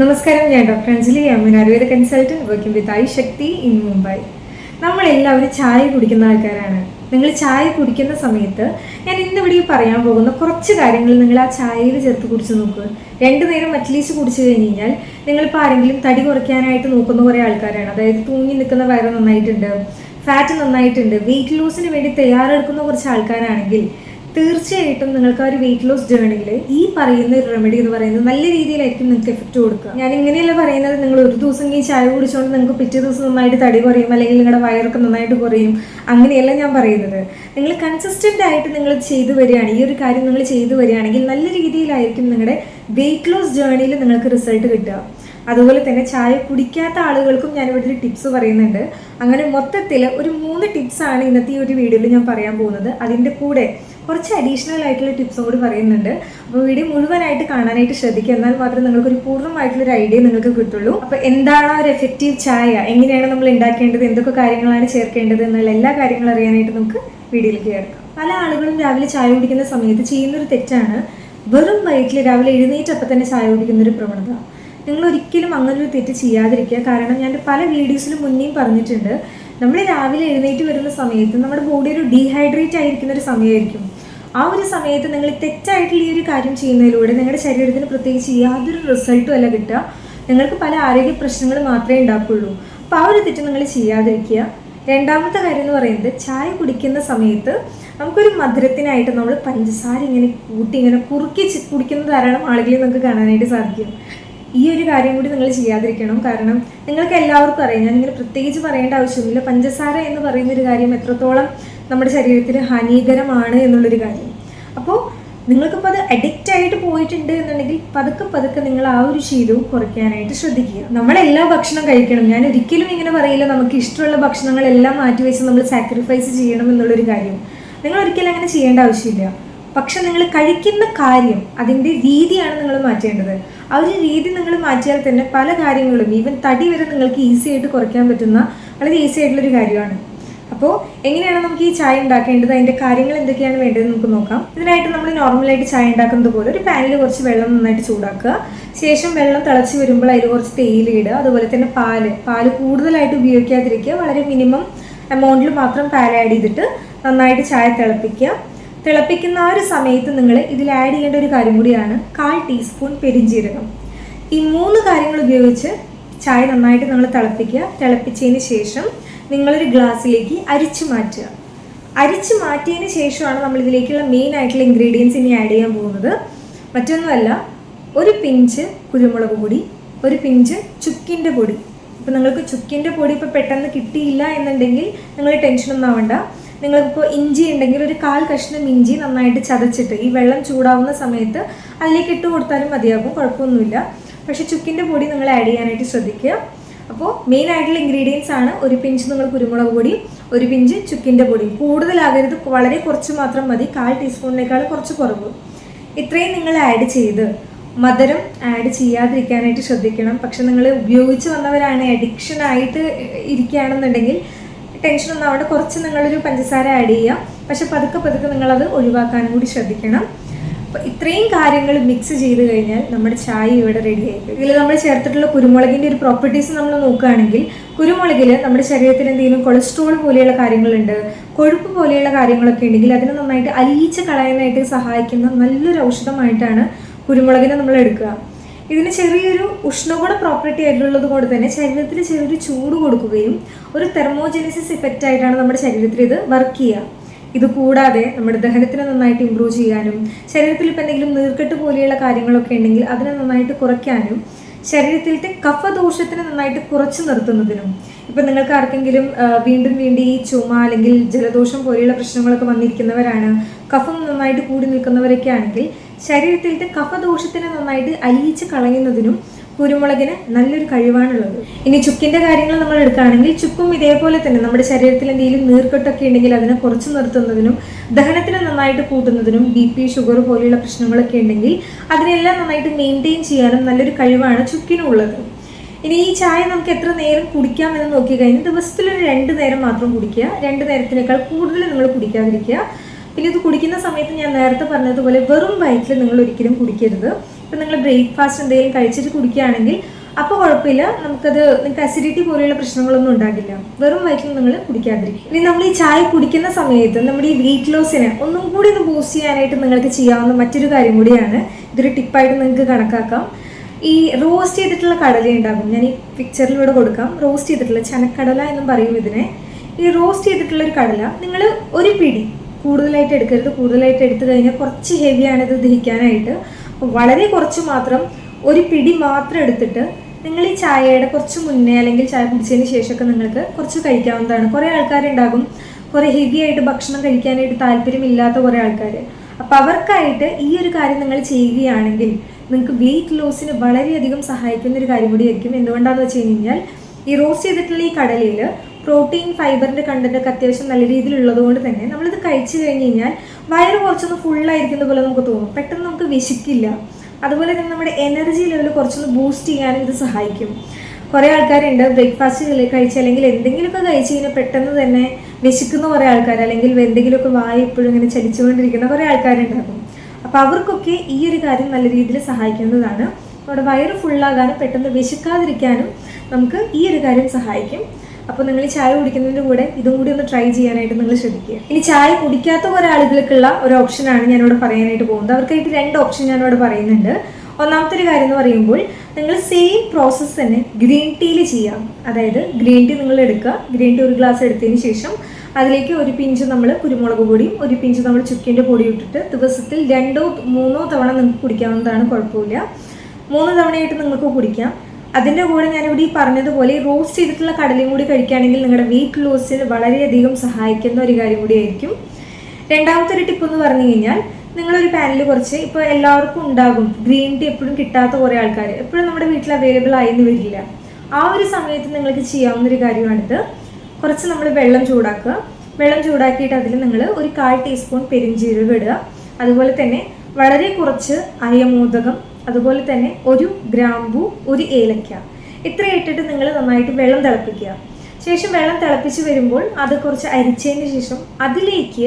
നമസ്കാരം ഞാൻ doctor Anjali. Amman ayurveda consultant working with I Shakti in Mumbai നമ്മൾ എല്ലാവരും ചായ കുടിക്കുന്ന ആൾക്കാരാണ്. നിങ്ങൾ ചായ കുടിക്കുന്ന സമയത്ത് ഞാൻ ഇന്നിവിടെ പറയാൻ പോകുന്ന കുറച്ച് കാര്യങ്ങൾ നിങ്ങൾ ആ ചായയിൽ ചേർത്ത് കുടിച്ച് നോക്കുക രണ്ടു നേരം അറ്റ്ലീസ്റ്റ് കുടിച്ചു കഴിഞ്ഞ് കഴിഞ്ഞാൽ നിങ്ങളിപ്പോൾ ആരെങ്കിലും തടി കുറയ്ക്കാനായിട്ട് നോക്കുന്ന കുറേ ആൾക്കാരാണ്. അതായത് തൂങ്ങി നിൽക്കുന്ന വയറ് നന്നായിട്ടുണ്ട് ഫാറ്റ് നന്നായിട്ടുണ്ട് വെയിറ്റ് ലോസിന് വേണ്ടി തയ്യാറെടുക്കുന്ന കുറച്ച് ആൾക്കാരാണെങ്കിൽ തീർച്ചയായിട്ടും നിങ്ങൾക്ക് ആ ഒരു വെയിറ്റ് ലോസ് ജേർണിയിൽ ഈ പറയുന്ന ഒരു റെമഡി എന്ന് പറയുന്നത് നല്ല രീതിയിലായിരിക്കും നിങ്ങൾക്ക് എഫക്റ്റ് കൊടുക്കുക. ഞാൻ ഇങ്ങനെയല്ല പറയുന്നത് നിങ്ങൾ ഒരു ദിവസം ഈ ചായ കുടിച്ചുകൊണ്ട് നിങ്ങൾക്ക് പിറ്റേ ദിവസം നന്നായിട്ട് തടി കുറയും അല്ലെങ്കിൽ നിങ്ങളുടെ വയറൊക്കെ നന്നായിട്ട് കുറയും. അങ്ങനെയല്ല ഞാൻ പറയുന്നത്. നിങ്ങൾ കൺസിസ്റ്റന്റ് ആയിട്ട് നിങ്ങൾ ചെയ്തു വരികയാണ് ഈ ഒരു കാര്യം നിങ്ങൾ ചെയ്തു വരികയാണെങ്കിൽ നല്ല രീതിയിലായിരിക്കും നിങ്ങളുടെ വെയിറ്റ് ലോസ് ജേർണിയിൽ നിങ്ങൾക്ക് റിസൾട്ട് കിട്ടുക. അതുപോലെ തന്നെ ചായ കുടിക്കാത്ത ആളുകൾക്കും ഞാൻ ഇവിടെ ഒരു ടിപ്സ് പറയുന്നുണ്ട്. അങ്ങനെ മൊത്തത്തിൽ ഒരു മൂന്ന് ടിപ്സാണ് ഇന്നത്തെ ഈ ഒരു വീഡിയോയിൽ ഞാൻ പറയാൻ പോകുന്നത്. അതിന്റെ കൂടെ കുറച്ച് അഡീഷണൽ ആയിട്ടുള്ള ടിപ്സും കൂടി പറയുന്നുണ്ട്. അപ്പോൾ വീഡിയോ മുഴുവനായിട്ട് കാണാനായിട്ട് ശ്രദ്ധിക്കുക. എന്നാൽ മാത്രമേ നിങ്ങൾക്ക് ഒരു പൂർണമായിട്ടുള്ള ഒരു ഐഡിയ നിങ്ങൾക്ക് കിട്ടുള്ളൂ. അപ്പോൾ എന്താണ് ഒരു എഫക്റ്റീവ് ചായ? എങ്ങനെയാണ് നമ്മൾ ഉണ്ടാക്കേണ്ടത്? എന്തൊക്കെ കാര്യങ്ങളാണ് ചേർക്കേണ്ടത്? എന്നുള്ള എല്ലാ കാര്യങ്ങളും അറിയാനായിട്ട് നമുക്ക് വീഡിയോയിലേക്ക് കിടക്കാം. പല ആളുകളും രാവിലെ ചായ കുടിക്കുന്ന സമയത്ത് ചെയ്യുന്നൊരു തെറ്റാണ് വെറും വയറ്റിൽ രാവിലെ എഴുന്നേറ്റപ്പം തന്നെ ചായ കുടിക്കുന്ന ഒരു പ്രവണത. നിങ്ങൾ ഒരിക്കലും അങ്ങനെ ഒരു തെറ്റ് ചെയ്യാതിരിക്കുക. കാരണം ഞാൻ പല വീഡിയോസിലും മുന്നേയും പറഞ്ഞിട്ടുണ്ട്. നമ്മൾ രാവിലെ എഴുന്നേറ്റ് വരുന്ന സമയത്ത് നമ്മുടെ ബോഡി ഒരു ഡീഹൈഡ്രേറ്റ് ആയിരിക്കുന്ന ഒരു സമയമായിരിക്കും. ആ ഒരു സമയത്ത് നിങ്ങൾ തെറ്റായിട്ടുള്ള ഈ ഒരു കാര്യം ചെയ്യുന്നതിലൂടെ നിങ്ങളുടെ ശരീരത്തിന് പ്രത്യേകിച്ച് യാതൊരു റിസൾട്ടും അല്ല കിട്ടുക. നിങ്ങൾക്ക് പല ആരോഗ്യ പ്രശ്നങ്ങൾ മാത്രമേ ഉണ്ടാക്കുകയുള്ളൂ അപ്പോൾ ആ ഒരു തെറ്റ് നിങ്ങൾ ചെയ്യാതിരിക്കുക. രണ്ടാമത്തെ കാര്യം എന്ന് പറയുന്നത് ചായ കുടിക്കുന്ന സമയത്ത് നമുക്കൊരു മധുരത്തിനായിട്ട് നമ്മൾ പഞ്ചസാര ഇങ്ങനെ കൂട്ടി ഇങ്ങനെ കുറുക്കി കുടിക്കുന്ന ധാരാളം ആളുകളെ നമുക്ക് കാണാനായിട്ട് സാധിക്കും. ഈ ഒരു കാര്യം കൂടി നിങ്ങൾ ചെയ്യാതിരിക്കണം. കാരണം നിങ്ങൾക്ക് എല്ലാവർക്കും അറിയാം. ഞാൻ ഇങ്ങനെ പ്രത്യേകിച്ച് പറയേണ്ട ആവശ്യമില്ല പഞ്ചസാര എന്ന് പറയുന്ന ഒരു കാര്യം എത്രത്തോളം നമ്മുടെ ശരീരത്തിന് ഹാനികരമാണ് എന്നുള്ളൊരു കാര്യം. അപ്പോൾ നിങ്ങൾക്കിപ്പോൾ അത് അഡിക്റ്റ് ആയിട്ട് പോയിട്ടുണ്ട് എന്നുണ്ടെങ്കിൽ പതുക്കെ പതുക്കെ നിങ്ങൾ ആ ഒരു ശീലവും കുറയ്ക്കാനായിട്ട് ശ്രദ്ധിക്കുക. നമ്മളെല്ലാം ഭക്ഷണം കഴിക്കണം. ഞാൻ ഒരിക്കലും ഇങ്ങനെ പറയില്ല നമുക്ക് ഇഷ്ടമുള്ള ഭക്ഷണങ്ങളെല്ലാം മാറ്റി വെച്ച് നമ്മൾ സാക്രിഫൈസ് ചെയ്യണം എന്നുള്ളൊരു കാര്യം. നിങ്ങൾ ഒരിക്കലും അങ്ങനെ ചെയ്യേണ്ട ആവശ്യമില്ല. പക്ഷെ നിങ്ങൾ കഴിക്കുന്ന കാര്യം അതിന്റെ രീതിയാണ് നിങ്ങൾ മാറ്റേണ്ടത്. ആ ഒരു രീതി നിങ്ങൾ മാറ്റിയാൽ തന്നെ പല കാര്യങ്ങളും ഈവൻ തടി വരെ നിങ്ങൾക്ക് ഈസി ആയിട്ട് കുറയ്ക്കാൻ പറ്റുന്ന വളരെ ഈസി ആയിട്ടുള്ളൊരു കാര്യമാണ്. അപ്പോൾ എങ്ങനെയാണ് നമുക്ക് ഈ ചായ ഉണ്ടാക്കേണ്ടത്? അതിന്റെ കാര്യങ്ങൾ എന്തൊക്കെയാണ് വേണ്ടത് നമുക്ക് നോക്കാം. ഇതിനായിട്ട് നമ്മൾ നോർമലായിട്ട് ചായ ഉണ്ടാക്കുന്നത് പോലെ ഒരു പാനിൽ കുറച്ച് വെള്ളം നന്നായിട്ട് ചൂടാക്കുക. ശേഷം വെള്ളം തിളച്ച് വരുമ്പോൾ അതിൽ കുറച്ച് തേയില ഇടുക. അതുപോലെ തന്നെ പാൽ. പാൽ കൂടുതലായിട്ട് ഉപയോഗിക്കാതിരിക്കുക. വളരെ മിനിമം എമൗണ്ടിൽ മാത്രം പാൽ ആഡ് ചെയ്തിട്ട് നന്നായിട്ട് ചായ തിളപ്പിക്കുക. തിളപ്പിക്കുന്ന ആ ഒരു സമയത്ത് നിങ്ങൾ ഇതിൽ ആഡ് ചെയ്യേണ്ട ഒരു കാര്യം കൂടിയാണ് കാൽ ടീസ്പൂൺ പെരിഞ്ജീരകം. ഈ മൂന്ന് കാര്യങ്ങൾ ഉപയോഗിച്ച് ചായ നന്നായിട്ട് നമ്മൾ തിളപ്പിക്കുക. തിളപ്പിച്ചതിന് ശേഷം നിങ്ങളൊരു ഗ്ലാസ്സിലേക്ക് അരിച്ചു മാറ്റുക. അരിച്ചു മാറ്റിയതിന് ശേഷമാണ് നമ്മൾ ഇതിലേക്കുള്ള മെയിൻ ആയിട്ടുള്ള ഇൻഗ്രീഡിയൻസ് ഇനി ആഡ് ചെയ്യാൻ പോകുന്നത്. മറ്റൊന്നുമല്ല ഒരു പിഞ്ച് കുരുമുളക് പൊടി ഒരു പിഞ്ച് ചുക്കിന്റെ പൊടി. ഇപ്പം നിങ്ങൾക്ക് ചുക്കിന്റെ പൊടി ഇപ്പോൾ പെട്ടെന്ന് കിട്ടിയില്ല എന്നുണ്ടെങ്കിൽ നിങ്ങൾ ടെൻഷനൊന്നും ആവണ്ട. നിങ്ങൾക്കിപ്പോൾ ഇഞ്ചി ഉണ്ടെങ്കിൽ ഒരു കാൽ കഷ്ണം ഇഞ്ചി നന്നായിട്ട് ചതച്ചിട്ട് ഈ വെള്ളം ചൂടാവുന്ന സമയത്ത് അതിലേക്ക് ഇട്ട് കൊടുത്താലും മതിയാകും കുഴപ്പമൊന്നുമില്ല. പക്ഷേ ചുക്കിന്റെ പൊടി നിങ്ങൾ ആഡ് ചെയ്യാനായിട്ട് ശ്രദ്ധിക്കുക. അപ്പോൾ മെയിൻ ആയിട്ടുള്ള ഇൻഗ്രീഡിയൻസ് ആണ് ഒരു പിഞ്ച് നിങ്ങൾ കുരുമുളക് പൊടി ഒരു പിഞ്ച് ചുക്കിന്റെ പൊടി. കൂടുതലാകരുത് വളരെ കുറച്ച് മാത്രം മതി. കാൽ ടീസ്പൂണിനേക്കാൾ കുറച്ച് കുറവ്. ഇത്രയും നിങ്ങൾ ആഡ് ചെയ്ത് മധുരം ആഡ് ചെയ്യാതിരിക്കാനായിട്ട് ശ്രദ്ധിക്കണം. പക്ഷെ നിങ്ങൾ ഉപയോഗിച്ച് വന്നവരാണ് അഡിക്ഷൻ ആയിട്ട് ഇരിക്കുകയാണെന്നുണ്ടെങ്കിൽ ടെൻഷൻ ഒന്നും അവിടെ കുറച്ച് നിങ്ങളൊരു പഞ്ചസാര ആഡ് ചെയ്യുക പക്ഷെ പതുക്കെ പതുക്കെ നിങ്ങളത് ഒഴിവാക്കാനും കൂടി ശ്രദ്ധിക്കണം. അപ്പോൾ ഇത്രയും കാര്യങ്ങൾ മിക്സ് ചെയ്ത് കഴിഞ്ഞാൽ നമ്മുടെ ചായ ഇവിടെ റെഡി ആയി ഇതിൽ നമ്മൾ ചേർത്തിട്ടുള്ള കുരുമുളകിന്റെ ഒരു പ്രോപ്പർട്ടീസ് നമ്മൾ നോക്കുകയാണെങ്കിൽ കുരുമുളകിൽ നമ്മുടെ ശരീരത്തിൽ എന്തെങ്കിലും കൊളസ്ട്രോൾ പോലെയുള്ള കാര്യങ്ങളുണ്ട് കൊഴുപ്പ് പോലെയുള്ള കാര്യങ്ങളൊക്കെ ഉണ്ടെങ്കിൽ അതിനെ നന്നായിട്ട് അലിയിച്ച് കളയാനായിട്ട് സഹായിക്കുന്ന നല്ലൊരു ഔഷധമായിട്ടാണ് കുരുമുളകിനെ നമ്മൾ എടുക്കുക. ഇതിന് ചെറിയൊരു ഉഷ്ണഗുണ പ്രോപ്പർട്ടി ആയിട്ടുള്ളത് കൊണ്ട് തന്നെ ശരീരത്തിൽ ചെറിയൊരു ചൂട് കൊടുക്കുകയും ഒരു തെർമോജെനിസിസ് ഇഫക്റ്റ് ആയിട്ടാണ് നമ്മുടെ ശരീരത്തിൽ ഇത് വർക്ക് ചെയ്യുക. ഇത് കൂടാതെ നമ്മുടെ ദഹനത്തിനെ നന്നായിട്ട് ഇമ്പ്രൂവ് ചെയ്യാനും ശരീരത്തിൽ ഇപ്പം എന്തെങ്കിലും നീർക്കെട്ട് പോലെയുള്ള കാര്യങ്ങളൊക്കെ ഉണ്ടെങ്കിൽ അതിനെ നന്നായിട്ട് കുറയ്ക്കാനും ശരീരത്തിലത്തെ കഫദോഷത്തിനെ നന്നായിട്ട് കുറച്ചു നിർത്തുന്നതിനും ഇപ്പം നിങ്ങൾക്ക് ആർക്കെങ്കിലും വീണ്ടും വീണ്ടും ഈ ചുമ അല്ലെങ്കിൽ ജലദോഷം പോലെയുള്ള പ്രശ്നങ്ങളൊക്കെ വന്നിരിക്കുന്നവരാണ് കഫം നന്നായിട്ട് കൂടി നിൽക്കുന്നവരൊക്കെ ആണെങ്കിൽ ശരീരത്തിലത്തെ കഫദോഷത്തിനെ നന്നായിട്ട് അലിയിച്ച് കളയുന്നതിനും കുരുമുളകിന് നല്ലൊരു കഴിവാണുള്ളത്. ഇനി ചുക്കിന്റെ കാര്യങ്ങൾ നമ്മൾ എടുക്കുകയാണെങ്കിൽ ചുക്കും ഇതേപോലെ തന്നെ നമ്മുടെ ശരീരത്തിൽ എന്തെങ്കിലും നീർക്കെട്ടൊക്കെ ഉണ്ടെങ്കിൽ അതിനെ കുറച്ച് നിർത്തുന്നതിനും ദഹനത്തിന് നന്നായിട്ട് കൂട്ടുന്നതിനും ബി പി ഷുഗർ പോലെയുള്ള പ്രശ്നങ്ങളൊക്കെ ഉണ്ടെങ്കിൽ അതിനെല്ലാം നന്നായിട്ട് മെയിന്റെയിൻ ചെയ്യാനും നല്ലൊരു കഴിവാണ് ചുക്കിനുള്ളത്. ഇനി ഈ ചായ നമുക്ക് എത്ര നേരം കുടിക്കാം എന്ന് നോക്കി കഴിഞ്ഞാൽ ദിവസത്തിൽ ഒരു രണ്ട് നേരം മാത്രം കുടിക്കുക. രണ്ട് നേരത്തിനേക്കാൾ കൂടുതൽ നിങ്ങൾ കുടിക്കാതിരിക്കുക. പിന്നെ ഇത് കുടിക്കുന്ന സമയത്ത് ഞാൻ നേരത്തെ പറഞ്ഞതുപോലെ വെറും വയറ്റിൽ നിങ്ങൾ ഒരിക്കലും കുടിക്കരുത്. ഇപ്പം നിങ്ങൾ ബ്രേക്ക്ഫാസ്റ്റ് എന്തെങ്കിലും കഴിച്ചിട്ട് കുടിക്കുകയാണെങ്കിൽ അപ്പോൾ കുഴപ്പമില്ല. നമുക്കത് നിങ്ങൾക്ക് അസിഡിറ്റി പോലെയുള്ള പ്രശ്നങ്ങളൊന്നും ഉണ്ടാകില്ല. വെറും വയറ്റിൽ നിങ്ങൾ കുടിക്കാതിരിക്കും ഇനി നമ്മൾ ഈ ചായ കുടിക്കുന്ന സമയത്ത് നമ്മുടെ ഈ വെയിറ്റ് ലോസിനെ ഒന്നും കൂടി ഒന്ന് ബൂസ്റ്റ് ചെയ്യാനായിട്ട് നിങ്ങൾക്ക് ചെയ്യാവുന്ന മറ്റൊരു കാര്യം കൂടിയാണ്. ഇതൊരു ടിപ്പായിട്ട് നിങ്ങൾക്ക് കണക്കാക്കാം. ഈ റോസ്റ്റ് ചെയ്തിട്ടുള്ള കടല ഉണ്ടാകും. ഞാൻ ഈ പിക്ചറിലൂടെ കൊടുക്കാം. റോസ്റ്റ് ചെയ്തിട്ടുള്ള ചനക്കടല എന്നും പറയും ഇതിനെ. ഈ റോസ്റ്റ് ചെയ്തിട്ടുള്ള ഒരു കടല നിങ്ങൾ ഒരു പിടി കൂടുതലായിട്ട് എടുക്കരുത്. കൂടുതലായിട്ട് എടുത്തു കഴിഞ്ഞാൽ കുറച്ച് ഹെവിയാണ് ഇത് ദഹിക്കാനായിട്ട്. അപ്പോൾ വളരെ കുറച്ച് മാത്രം ഒരു പിടി മാത്രം എടുത്തിട്ട് നിങ്ങൾ ഈ ചായയുടെ കുറച്ച് മുന്നേ അല്ലെങ്കിൽ ചായ കുടിച്ചതിന് ശേഷമൊക്കെ നിങ്ങൾക്ക് കുറച്ച് കഴിക്കാവുന്നതാണ്. കുറേ ആൾക്കാരുണ്ടാകും. കുറേ ഹെവി ആയിട്ട് ഭക്ഷണം കഴിക്കാനായിട്ട് താല്പര്യമില്ലാത്ത കുറേ ആൾക്കാർ അപ്പോൾ അവർക്കായിട്ട് ഈ ഒരു കാര്യം നിങ്ങൾ ചെയ്യുകയാണെങ്കിൽ നിങ്ങൾക്ക് വെയിറ്റ് ലോസിന് വളരെയധികം സഹായിക്കുന്ന ഒരു കാര്യം കൂടിയായിരിക്കും എന്തുകൊണ്ടാണെന്ന് വെച്ച് കഴിഞ്ഞാൽ ഈ റോസ്റ്റ് ചെയ്തിട്ടുള്ള ഈ കടലയിൽ പ്രോട്ടീൻ ഫൈബറിന്റെ ഒക്കെ അത്യാവശ്യം നല്ല രീതിയിലുള്ളത് കൊണ്ട് തന്നെ നമ്മളിത് കഴിച്ചു കഴിഞ്ഞ് കഴിഞ്ഞാൽ വയറ് കുറച്ചൊന്ന് ഫുള്ളായിരിക്കുന്ന പോലെ നമുക്ക് തോന്നും. പെട്ടെന്ന് നമുക്ക് വിശക്കില്ല. അതുപോലെ തന്നെ നമ്മുടെ എനർജി ലെവൽ കുറച്ചൊന്ന് ബൂസ്റ്റ് ചെയ്യാനും ഇത് സഹായിക്കും. കുറേ ആൾക്കാരുണ്ട് ബ്രേക്ക്ഫാസ്റ്റ് കഴിച്ച് അല്ലെങ്കിൽ എന്തെങ്കിലുമൊക്കെ കഴിച്ച് കഴിഞ്ഞാൽ പെട്ടെന്ന് തന്നെ വിശക്കുന്ന കുറേ ആൾക്കാർ അല്ലെങ്കിൽ എന്തെങ്കിലുമൊക്കെ വായ ഇപ്പോഴും ഇങ്ങനെ ചലിച്ചുകൊണ്ടിരിക്കുന്ന കുറേ ആൾക്കാരുണ്ടാകും. അപ്പോൾ അവർക്കൊക്കെ ഈ ഒരു കാര്യം നല്ല രീതിയിൽ സഹായിക്കുന്നതാണ്. നമ്മുടെ വയറ് ഫുള്ളാകാനും പെട്ടെന്ന് വിശക്കാതിരിക്കാനും നമുക്ക് ഈ ഒരു കാര്യം സഹായിക്കും. അപ്പോൾ നിങ്ങൾ ചായ കുടിക്കുന്നതിന്റെ കൂടെ ഇതും കൂടി ഒന്ന് ട്രൈ ചെയ്യാനായിട്ട് നിങ്ങൾ ശ്രദ്ധിക്കുക. ഇനി ചായ കുടിക്കാത്ത ഒരാളുകൾക്കുള്ള ഒരു ഓപ്ഷനാണ് ഞാനിവിടെ പറയാനായിട്ട് പോകുന്നത്. അവർക്കായിട്ട് രണ്ട് ഓപ്ഷൻ ഞാനിവിടെ പറയുന്നുണ്ട്. ഒന്നാമത്തെ ഒരു കാര്യം എന്ന് പറയുമ്പോൾ നിങ്ങൾ സെയിം പ്രോസസ്സ് തന്നെ ഗ്രീൻ ടീയിൽ ചെയ്യാം. അതായത് ഗ്രീൻ ടീ നിങ്ങൾ എടുക്കുക. ഗ്രീൻ ടീ ഒരു ഗ്ലാസ് എടുത്തതിന് ശേഷം അതിലേക്ക് ഒരു പിഞ്ച് നമ്മൾ കുരുമുളക് പൊടിയും ഒരു പിഞ്ച് നമ്മൾ ചുക്കിന്റെ പൊടി ഇട്ടിട്ട് ദിവസത്തിൽ രണ്ടോ മൂന്നോ തവണ നിങ്ങൾക്ക് കുടിക്കാവുന്നതാണ് കുഴപ്പമില്ല. മൂന്ന് തവണയായിട്ട് നിങ്ങൾക്ക് കുടിക്കാം. അതിന്റെ കൂടെ ഞാനിവിടെ ഈ പറഞ്ഞതുപോലെ റോസ്റ്റ് ചെയ്തിട്ടുള്ള കടലയും കൂടി കഴിക്കുകയാണെങ്കിൽ നിങ്ങളുടെ വെയിറ്റ് ലോസിന് വളരെയധികം സഹായിക്കുന്ന ഒരു കാര്യം കൂടിയായിരിക്കും രണ്ടാമത്തെ ഒരു ടിപ്പ് എന്ന് പറഞ്ഞു കഴിഞ്ഞാൽ നിങ്ങളൊരു പാനിൽ കുറച്ച് ഇപ്പോൾ എല്ലാവർക്കും ഉണ്ടാകും. ഗ്രീൻ ടീ എപ്പോഴും കിട്ടാത്ത കുറേ ആൾക്കാർ എപ്പോഴും നമ്മുടെ വീട്ടിൽ അവൈലബിൾ ആയെന്ന് വരില്ല. ആ ഒരു സമയത്ത് നിങ്ങൾക്ക് ചെയ്യാവുന്ന ഒരു കാര്യമാണിത്. കുറച്ച് നമ്മൾ വെള്ളം ചൂടാക്കുക. വെള്ളം ചൂടാക്കിയിട്ട് അതിൽ നിങ്ങൾ ഒരു കാൽ ടീസ്പൂൺ പെരിഞ്ചീരകം ഇടുക. അതുപോലെ തന്നെ വളരെ കുറച്ച് അയമോദകം അതുപോലെ തന്നെ ഒരു ഗ്രാമ്പു ഒരു ഏലക്ക. ഇത്ര ഇട്ടിട്ട് നിങ്ങൾ നന്നായിട്ട് വെള്ളം തിളപ്പിക്കുക. ശേഷം വെള്ളം തിളപ്പിച്ച് വരുമ്പോൾ അത് കുറച്ച് അരിച്ചതിന് ശേഷം അതിലേക്ക്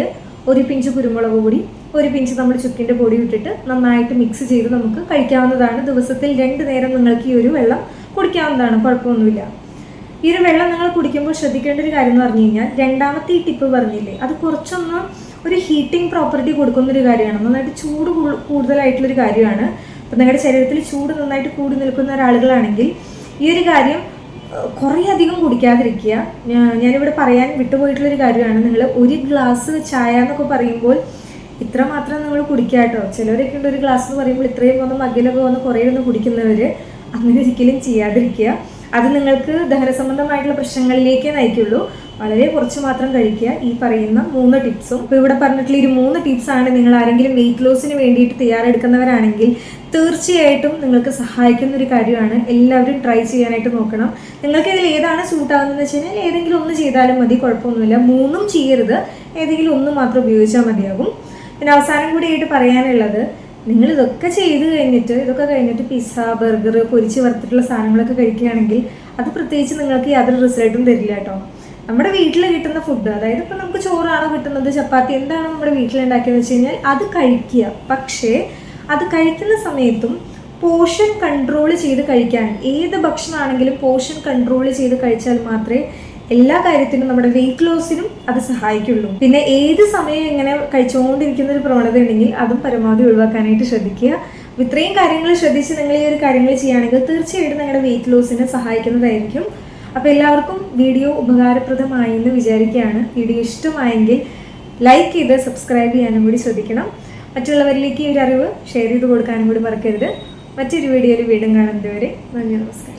ഒരു പിഞ്ച് കുരുമുളക് പൊടി ഒരു പിഞ്ച് നമ്മൾ ചുക്കിന്റെ പൊടി ഇട്ടിട്ട് നന്നായിട്ട് മിക്സ് ചെയ്ത് നമുക്ക് കഴിക്കാവുന്നതാണ്. ദിവസത്തിൽ രണ്ട് നേരം നിങ്ങൾക്ക് ഈ ഒരു വെള്ളം കുടിക്കാവുന്നതാണ്. കുഴപ്പമൊന്നുമില്ല. ഈ ഒരു വെള്ളം നിങ്ങൾ കുടിക്കുമ്പോൾ ശ്രദ്ധിക്കേണ്ട ഒരു കാര്യം എന്ന് പറഞ്ഞു കഴിഞ്ഞാൽ രണ്ടാമത്തെ ഈ ടിപ്പ് പറഞ്ഞില്ലേ അത് കുറച്ചൊന്ന് ഒരു ഹീറ്റിംഗ് പ്രോപ്പർട്ടി കൊടുക്കുന്നൊരു കാര്യമാണ്. നന്നായിട്ട് ചൂട് കൂടുതലായിട്ടുള്ളൊരു കാര്യമാണ്. അപ്പം നിങ്ങളുടെ ശരീരത്തിൽ ചൂട് നന്നായിട്ട് കൂടി നിൽക്കുന്ന ഒരാളുകളാണെങ്കിൽ ഈ ഒരു കാര്യം കുറേ അധികം കുടിക്കാതിരിക്കുക. ഞാനിവിടെ പറയാൻ വിട്ടുപോയിട്ടുള്ളൊരു കാര്യമാണ്. നിങ്ങൾ ഒരു ഗ്ലാസ് ചായ എന്നൊക്കെ പറയുമ്പോൾ ഇത്ര മാത്രം നിങ്ങൾ കുടിക്കുക കേട്ടോ. ചിലവരൊക്കെ ഉണ്ട് ഒരു ഗ്ലാസ് എന്ന് പറയുമ്പോൾ ഇത്രയും വന്ന് മകലൊക്കെ വന്ന് കുറേ ഒന്ന് കുടിക്കുന്നവർ അങ്ങനെ ഒരിക്കലും ചെയ്യാതിരിക്കുക. അത് നിങ്ങൾക്ക് ദഹന സംബന്ധമായിട്ടുള്ള പ്രശ്നങ്ങളിലേക്കേ നയിക്കുള്ളൂ. വളരെ കുറച്ച് മാത്രം കഴിക്കുക. ഈ പറയുന്ന മൂന്ന് ടിപ്സും. ഇപ്പോൾ ഇവിടെ പറഞ്ഞിട്ടുള്ള ഈ മൂന്ന് ടിപ്സ് ആണ് നിങ്ങൾ ആരെങ്കിലും വെയിറ്റ് ലോസിന് വേണ്ടിയിട്ട് തയ്യാറെടുക്കുന്നവരാണെങ്കിൽ തീർച്ചയായിട്ടും നിങ്ങൾക്ക് സഹായിക്കുന്ന ഒരു കാര്യമാണ്. എല്ലാവരും ട്രൈ ചെയ്യാനായിട്ട് നോക്കണം. നിങ്ങൾക്ക് ഇതിൽ ഏതാണ് സൂട്ട് ആകുന്നതെന്ന് വെച്ച് കഴിഞ്ഞാൽ ഏതെങ്കിലും ഒന്ന് ചെയ്താലും മതി കുഴപ്പമൊന്നുമില്ല. മൂന്നും ചെയ്യരുത്. ഏതെങ്കിലും ഒന്ന് മാത്രം ഉപയോഗിച്ചാൽ മതിയാകും. പിന്നെ അവസാനം കൂടിയായിട്ട് പറയാനുള്ളത് നിങ്ങൾ ഇതൊക്കെ ചെയ്ത് കഴിഞ്ഞിട്ട് ഇതൊക്കെ കഴിഞ്ഞിട്ട് പിസ്സ ബർഗർ പൊരിച്ച് വറുത്തിട്ടുള്ള സാധനങ്ങളൊക്കെ കഴിക്കുകയാണെങ്കിൽ അത് പ്രത്യേകിച്ച് നിങ്ങൾക്ക് യാതൊരു റിസൾട്ടും തരില്ല കേട്ടോ. നമ്മുടെ വീട്ടിൽ കിട്ടുന്ന ഫുഡ് അതായത് ഇപ്പം നമുക്ക് ചോറാണ് കിട്ടുന്നത് ചപ്പാത്തി എന്താണ് നമ്മുടെ വീട്ടിലുണ്ടാക്കിയെന്ന് വെച്ച് കഴിഞ്ഞാൽ അത് കഴിക്കുക. പക്ഷേ അത് കഴിക്കുന്ന സമയത്തും പോഷൻ കൺട്രോൾ ചെയ്ത് കഴിക്കാൻ ഏത് ഭക്ഷണമാണെങ്കിലും പോഷൻ കൺട്രോൾ ചെയ്ത് കഴിച്ചാൽ മാത്രമേ എല്ലാ കാര്യത്തിനും നമ്മുടെ വെയിറ്റ് ലോസിനും അത് സഹായിക്കുള്ളൂ. പിന്നെ ഏത് സമയം ഇങ്ങനെ കഴിച്ചുകൊണ്ടിരിക്കുന്ന ഒരു പ്രവണത ഉണ്ടെങ്കിൽ അതും പരമാവധി ഒഴിവാക്കാനായിട്ട് ശ്രദ്ധിക്കുക. ഇത്രയും കാര്യങ്ങൾ ശ്രദ്ധിച്ച് നിങ്ങൾ ഈ ഒരു കാര്യങ്ങൾ ചെയ്യുകയാണെങ്കിൽ തീർച്ചയായിട്ടും നിങ്ങളുടെ വെയിറ്റ് ലോസിനെ സഹായിക്കുന്നതായിരിക്കും. അപ്പോൾ എല്ലാവർക്കും വീഡിയോ ഉപകാരപ്രദമായി എന്ന് വിചാരിക്കുകയാണ്. വീഡിയോ ഇഷ്ടമായെങ്കിൽ ലൈക്ക് ചെയ്ത് സബ്സ്ക്രൈബ് ചെയ്യാനും കൂടി ശ്രദ്ധിക്കണം. മറ്റുള്ളവരിലേക്ക് ഈ ഒരു അറിവ് ഷെയർ ചെയ്ത് കൊടുക്കാനും കൂടി മറക്കരുത്. മറ്റൊരു വീഡിയോയിൽ വീണ്ടും കാണുന്നതുവരെ നന്ദി നമസ്കാരം.